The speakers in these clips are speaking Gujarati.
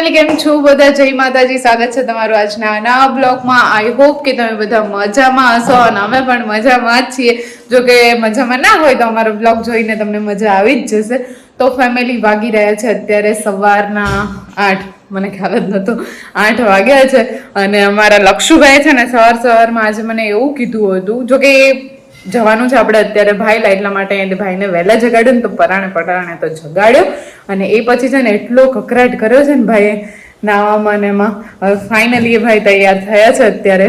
ફેમિલી કેમ છો બધા? જય માતાજી. સ્વાગત છે તમારું આજના નવા બ્લોગમાં. આઈ હોપ કે તમે બધા મજામાં હશો અને અમે પણ મજામાં જ છીએ. જો કે મજામાં ના હોય તો અમારો બ્લોગ જોઈને તમને મજા આવી જ જશે. તો ફેમિલી વાગી રહ્યા છે. અત્યારે સવારના આઠ, મને ખ્યાલ જ નહોતો, આઠ વાગ્યા છે. અને અમારા લક્ષુભાઈ છે ને સવાર સવારમાં આજે મને એવું કીધું હતું. જો કે જવાનું છે. આપણે અત્યારે ભાઈ લા એટલા માટે એને ભાઈને વહેલા જગાડ્યો ને તો પરાણે પટાણે તો જગાડ્યો. અને એ પછી છે ને એટલો કકરાટ કર્યો છે ને ભાઈ નાવામાં ને એમાં. ફાઇનલી એ ભાઈ તૈયાર થયા છે અત્યારે.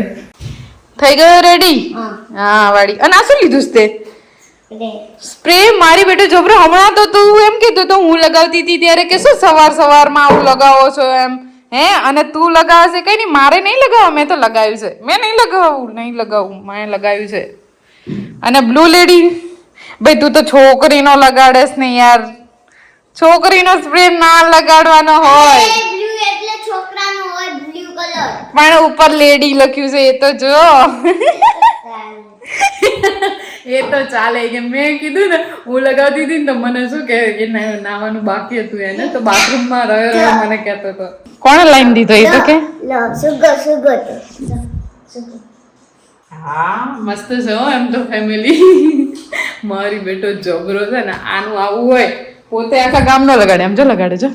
થઈ ગયો રેડી હા. વાડી અને આ શું લીધું તે? સ્પ્રે મારી બેટો જબરો હમણાં તો તું એમ કીધું તો હું લગાવતી હતી ત્યારે કે શું સવાર સવારમાં આવું લગાવો છો એમ? હે? અને તું લગાવશે? કઈ નહીં મારે નહીં લગાવવા મેં તો લગાવ્યું છે. મેં નહીં લગાવું નહીં લગાવું મેં લગાવ્યું છે. અને બ્લુ લેડી? ભાઈ તું તો છોકરીનો લગાડેસ ને યાર. છોકરીનો સ્પ્રે ના લગાડવાનો હોય. બ્લુ એટલે છોકરાનો હોય બ્લુ કલર. પણ ઉપર લેડી લખ્યું છે એ તો જો. એ તો ચાલે કે મેં કીધું ને હું લગાવતી હતી ને તો મને શું કે નાવાનું બાકી હતું એને તો બાથરૂમમાં રહ્યો રહ્યો મને કહેતો હતો કોણે લાઈન દીધો એ તો કે? સુગર સુગર હા, મસ્ત છે હો એમ તો ફેમિલી મારી બેટો જબરો છે ને, આનું આવું હોય. પોતે આખા ગામનો લગાડે, એમ જો લગાડે જો.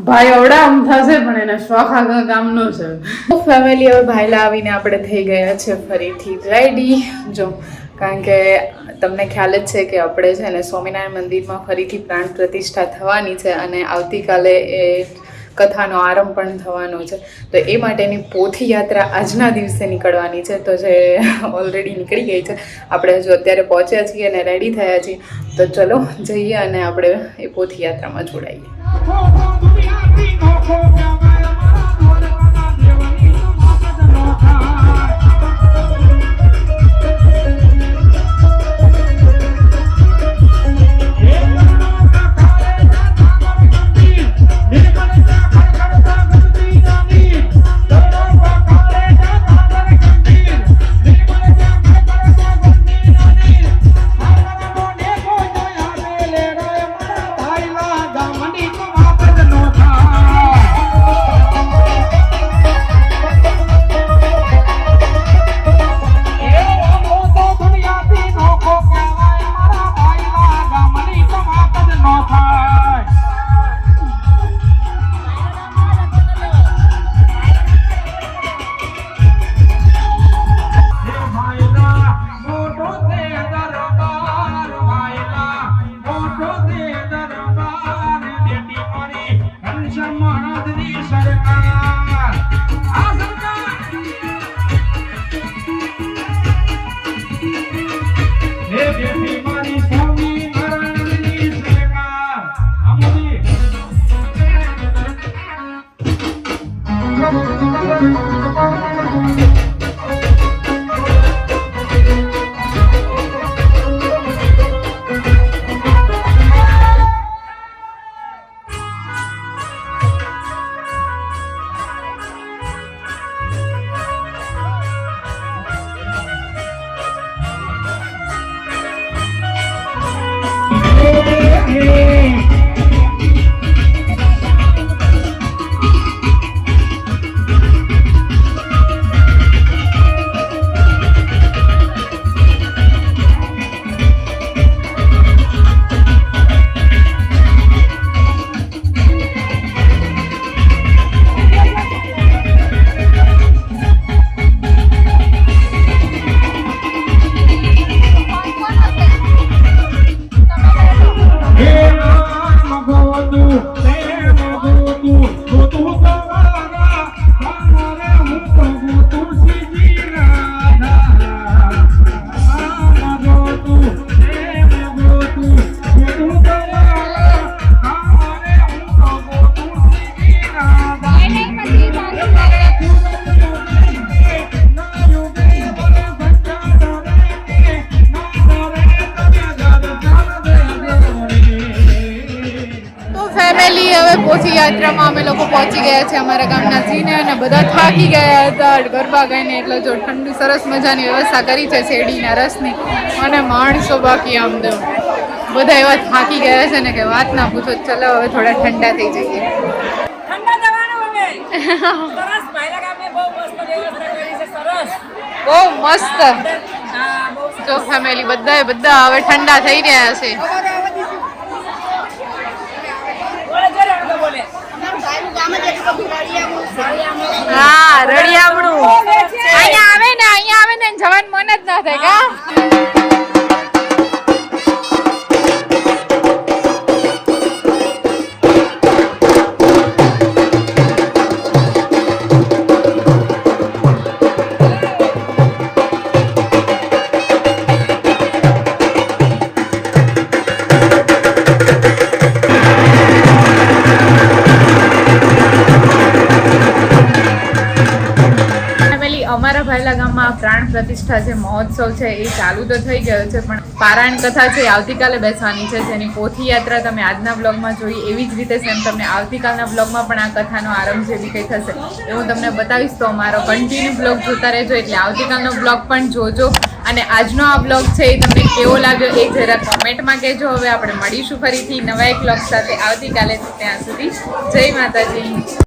ભાઈ અવડા આમ થશે, પણ એના શોખ આખા ગામનો છે. ફેમિલી હવે ભાઈ આવીને આપણે થઈ ગયા છે ફરીથી. રેડી જો, કારણ કે તમને ખ્યાલ જ છે કે આપણે છે ને સ્વામિનારાયણ મંદિરમાં ફરીથી પ્રાણ પ્રતિષ્ઠા થવાની છે અને આવતીકાલે એ કથાનો આરંભ પણ થવાનો છે. તો એ માટેની પોથી યાત્રા આજના દિવસે નીકળવાની છે. તો જે ઓલરેડી નીકળી ગઈ છે. આપણે હજુ અત્યારે પહોંચ્યા છીએ અને રેડી થયા છીએ. તો ચલો જઈએ અને આપણે એ પોથી યાત્રામાં જોડાઈએ. પોથી અમે લોકો પહોંચી ગયા છે અમારા ગામના જીને અને બધા થાકી ગયા હતા ગરબા ગાઈને એટલે જો ઠંડુ સરસ મજાની વ્યવસ્થા કરી છે શેરડીના રસની અને માણસો બાકી આમ તો બધા એવા થાકી ગયા છે ને કે વાત ના પૂછો ચલો હવે થોડા ઠંડા થઈ જઈએ. બહુ મસ્ત જો ફેમિલી બધા બધા હવે ઠંડા થઈ રહ્યા છે બોલે જરા અડધો બોલે હા રળિયામણું અમારા ગામમાં પ્રાણ પ્રતિષ્ઠા જે મહોત્સવ છે એ ચાલુ તો થઈ ગયો છે, પણ પારાયણ કથા છે આવતીકાલે બેસવાની છે. જેની પોથી યાત્રા તમે આજના બ્લોગમાં જોઈ, એવી જ રીતે સેમ તમને આવતીકાલના બ્લોગમાં પણ આ કથાનો આરંભ જેવી કંઈ થશે. એ હું તમને બતાવીશ તો અમારો કન્ટિન્યુ બ્લોગ જોતા રહેજો, એટલે આવતીકાલનો બ્લોગ પણ જોજો. અને આજનો આ બ્લોગ છે એ તમને કેવો લાગ્યો એ જરા કોમેન્ટમાં કહેજો. હવે આપણે મળીશું ફરીથી નવા એક બ્લોગ સાથે. આવતીકાલે ત્યાં સુધી જય માતાજી.